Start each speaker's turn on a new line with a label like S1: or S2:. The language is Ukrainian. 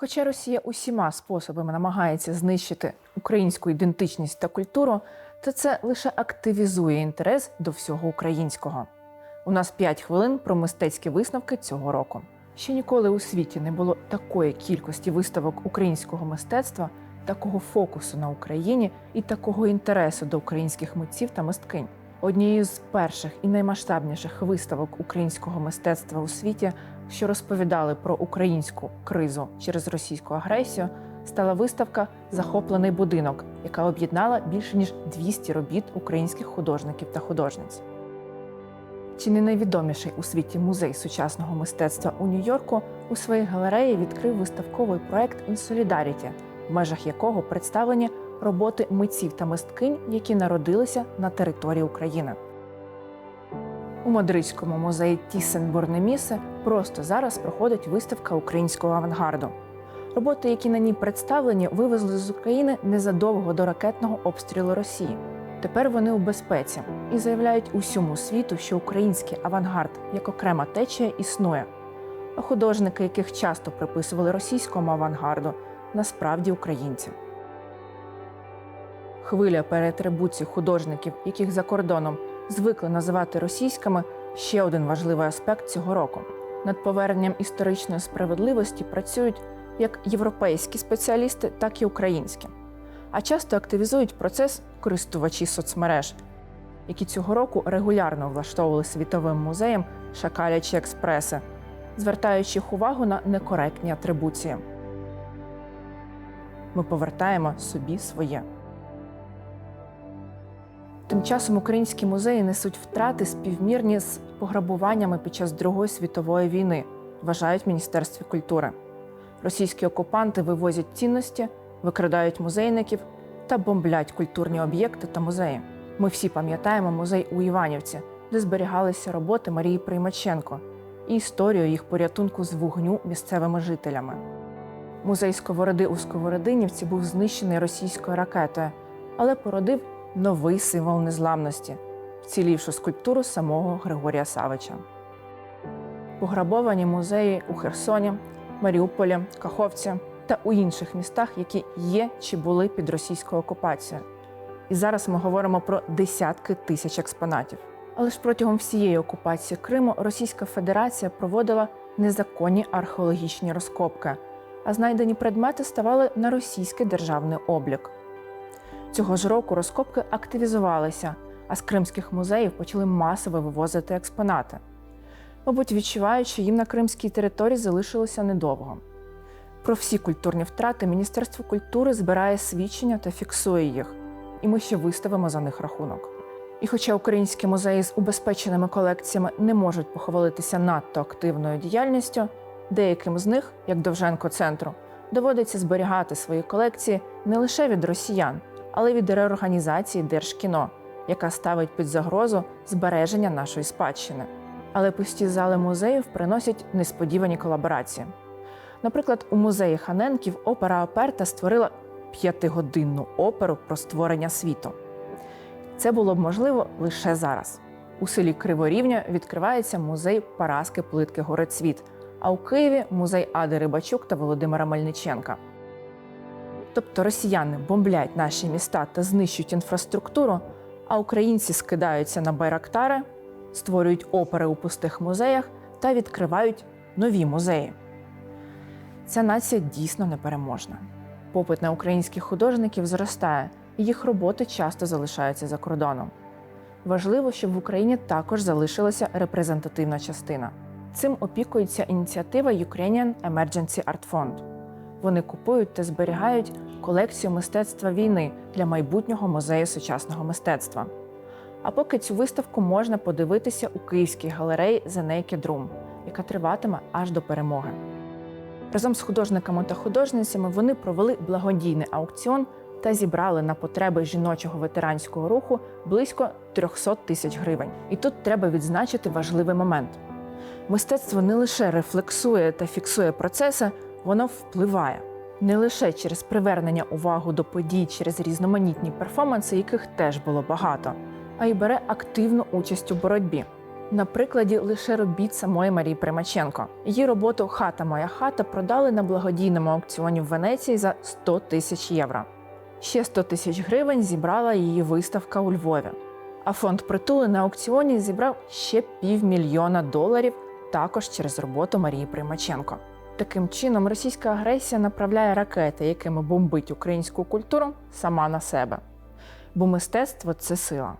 S1: Хоча Росія усіма способами намагається знищити українську ідентичність та культуру, то це лише активізує інтерес до всього українського. У нас 5 хвилин про мистецькі висновки цього року. Ще ніколи у світі не було такої кількості виставок українського мистецтва, такого фокусу на Україні і такого інтересу до українських митців та мисткинь. Однією з перших і наймасштабніших виставок українського мистецтва у світі, що розповідали про українську кризу через російську агресію, стала виставка Захоплений будинок, яка об'єднала більше ніж 200 робіт українських художників та художниць. Чи не найвідоміший у світі музей сучасного мистецтва у Нью-Йорку у своїй галереї відкрив виставковий проект «Інсолідаріті», в межах якого представлені роботи митців та мисткинь, які народилися на території України. У Мадридському музеї Тісен Борнемісе просто зараз проходить виставка українського авангарду. Роботи, які на ній представлені, вивезли з України незадовго до ракетного обстрілу Росії. Тепер вони у безпеці і заявляють усьому світу, що український авангард як окрема течія існує. А художники, яких часто приписували російському авангарду, насправді українці. Хвиля переатрибуції художників, яких за кордоном звикли називати російськими, ще один важливий аспект цього року. Над поверненням історичної справедливості працюють як європейські спеціалісти, так і українські. А часто активізують процес користувачі соцмереж, які цього року регулярно влаштовували світовим музеєм шакалячі експреси, звертаючи їх увагу на некоректні атрибуції. Ми повертаємо собі своє. Тим часом українські музеї несуть втрати співмірні з пограбуваннями під час Другої світової війни, вважають в Міністерстві культури. Російські окупанти вивозять цінності, викрадають музейників та бомблять культурні об'єкти та музеї. Ми всі пам'ятаємо музей у Іванівці, де зберігалися роботи Марії Приймаченко і історію їх порятунку з вогню місцевими жителями. Музей Сковороди у Сковородинівці був знищений російською ракетою, але породив новий символ незламності, вцілівшу скульптуру самого Григорія Савича. Пограбовані музеї у Херсоні, Маріуполі, Каховці та у інших містах, які є чи були під російською окупацією. І зараз ми говоримо про десятки тисяч експонатів. Але ж протягом всієї окупації Криму Російська Федерація проводила незаконні археологічні розкопки, а знайдені предмети ставали на російський державний облік. Цього ж року розкопки активізувалися, а з кримських музеїв почали масово вивозити експонати. Мабуть, відчувають, що їм на кримській території залишилося недовго. Про всі культурні втрати Міністерство культури збирає свідчення та фіксує їх, і ми ще виставимо за них рахунок. І хоча українські музеї з убезпеченими колекціями не можуть похвалитися надто активною діяльністю, деяким з них, як Довженко центру, доводиться зберігати свої колекції не лише від росіян, але від реорганізації Держкіно, яка ставить під загрозу збереження нашої спадщини. Але пусті зали музеїв приносять несподівані колаборації. Наприклад, у музеї Ханенків опера Аперта створила п'ятигодинну оперу про створення світу. Це було б можливо лише зараз. У селі Криворівня відкривається музей Параски Плитки Горецвіт, а у Києві музей Ади Рибачук та Володимира Мельниченка. Тобто росіяни бомблять наші міста та знищують інфраструктуру, а українці скидаються на байрактари, створюють опери у пустих музеях та відкривають нові музеї. Ця нація дійсно непереможна. Попит на українських художників зростає, і їх роботи часто залишаються за кордоном. Важливо, щоб в Україні також залишилася репрезентативна частина. Цим опікується ініціатива Ukrainian Emergency Art Fund. Вони купують та зберігають колекцію мистецтва війни для майбутнього музею сучасного мистецтва. А поки цю виставку можна подивитися у Київській галереї The Naked Room, яка триватиме аж до перемоги. Разом з художниками та художницями вони провели благодійний аукціон та зібрали на потреби жіночого ветеранського руху близько 300 тисяч гривень. І тут треба відзначити важливий момент: мистецтво не лише рефлексує та фіксує процеси, воно впливає не лише через привернення увагу до подій через різноманітні перформанси, яких теж було багато, а й бере активну участь у боротьбі. На прикладі лише робіт самої Марії Примаченко. Її роботу Хата моя хата продали на благодійному аукціоні в Венеції за 100 тисяч євро. Ще 100 тисяч гривень зібрала її виставка у Львові. А фонд притули на аукціоні зібрав ще півмільйона доларів також через роботу Марії Примаченко. Таким чином, російська агресія направляє ракети, якими бомбить українську культуру, сама на себе. Бо мистецтво це сила.